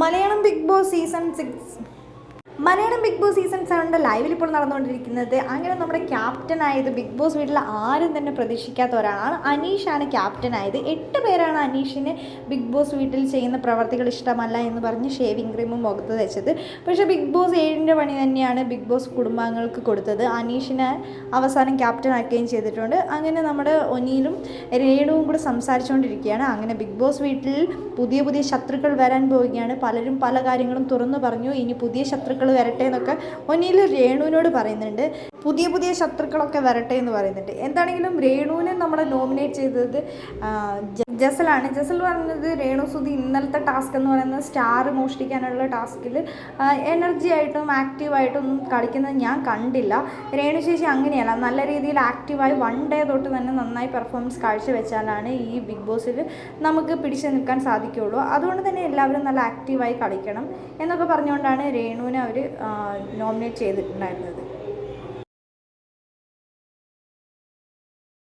Malayalam Bigg Boss season six. Malayalam Bigg Boss season സെവന്റെ ലൈവിൽ ഇപ്പോൾ നടന്നുകൊണ്ടിരിക്കുന്നത്. അങ്ങനെ നമ്മുടെ ക്യാപ്റ്റൻ ആയത് ബിഗ് ബോസ് വീട്ടിൽ ആരും തന്നെ പ്രതീക്ഷിക്കാത്ത ഒരാളാണ്. അനീഷാണ് ക്യാപ്റ്റൻ ആയത്. എട്ട് പേരാണ് അനീഷിന് ബിഗ് ബോസ് വീട്ടിൽ ചെയ്യുന്ന പ്രവർത്തികൾ ഇഷ്ടമല്ല എന്ന് പറഞ്ഞ് ഷേവിംഗ് ക്രീമും മുഖത്ത് വെച്ചത്. പക്ഷേ ബിഗ് ബോസ് ഏഴിന്റെ പണി തന്നെയാണ് ബിഗ് ബോസ് കുടുംബാംഗങ്ങൾക്ക് കൊടുത്തത്. അനീഷിനെ അവസാനം ക്യാപ്റ്റൻ ആക്കുകയും ചെയ്തിട്ടുണ്ട്. അങ്ങനെ നമ്മുടെ ഒനിയിലും രേണുവും കൂടെ സംസാരിച്ചുകൊണ്ടിരിക്കുകയാണ്. അങ്ങനെ ബിഗ് ബോസ് വീട്ടിൽ പുതിയ പുതിയ ശത്രുക്കൾ വരാൻ പോവുകയാണ്. പലരും പല കാര്യങ്ങളും തുറന്നു പറഞ്ഞു. ഇനി പുതിയ ശത്രുക്കൾ വരട്ടെ എന്നൊക്കെ ഒന്നിയിൽ രേണുവിനോട് പറയുന്നുണ്ട്. പുതിയ പുതിയ ശത്രുക്കളൊക്കെ വരട്ടെ എന്ന് പറയുന്നുണ്ട്. എന്താണെങ്കിലും രേണുവിനെ നമ്മളെ നോമിനേറ്റ് ചെയ്തത് ജസലാണ്. ജസൽ പറഞ്ഞത് രേണു സുധി ഇന്നലത്തെ ടാസ്ക് എന്ന് പറയുന്നത് സ്റ്റാർ മോഷ്ടിക്കാനുള്ള ടാസ്കിൽ എനർജി ആയിട്ടും ആക്റ്റീവായിട്ടും കളിക്കുന്നത് ഞാൻ കണ്ടില്ല. രേണു ചേച്ചി അങ്ങനെയല്ല നല്ല രീതിയിൽ ആക്റ്റീവായി വൺ ഡേ തൊട്ട് തന്നെ നന്നായി പെർഫോമൻസ് കാഴ്ചവെച്ചാലാണ് ഈ ബിഗ് ബോസിൽ നമുക്ക് പിടിച്ചു നിൽക്കാൻ സാധിക്കുകയുള്ളൂ. അതുകൊണ്ട് തന്നെ എല്ലാവരും നല്ല ആക്റ്റീവായി കളിക്കണം എന്നൊക്കെ പറഞ്ഞുകൊണ്ടാണ് രേണുവിനെ അവർ നോമിനേറ്റ് ചെയ്തിട്ടുണ്ടായിരുന്നത്.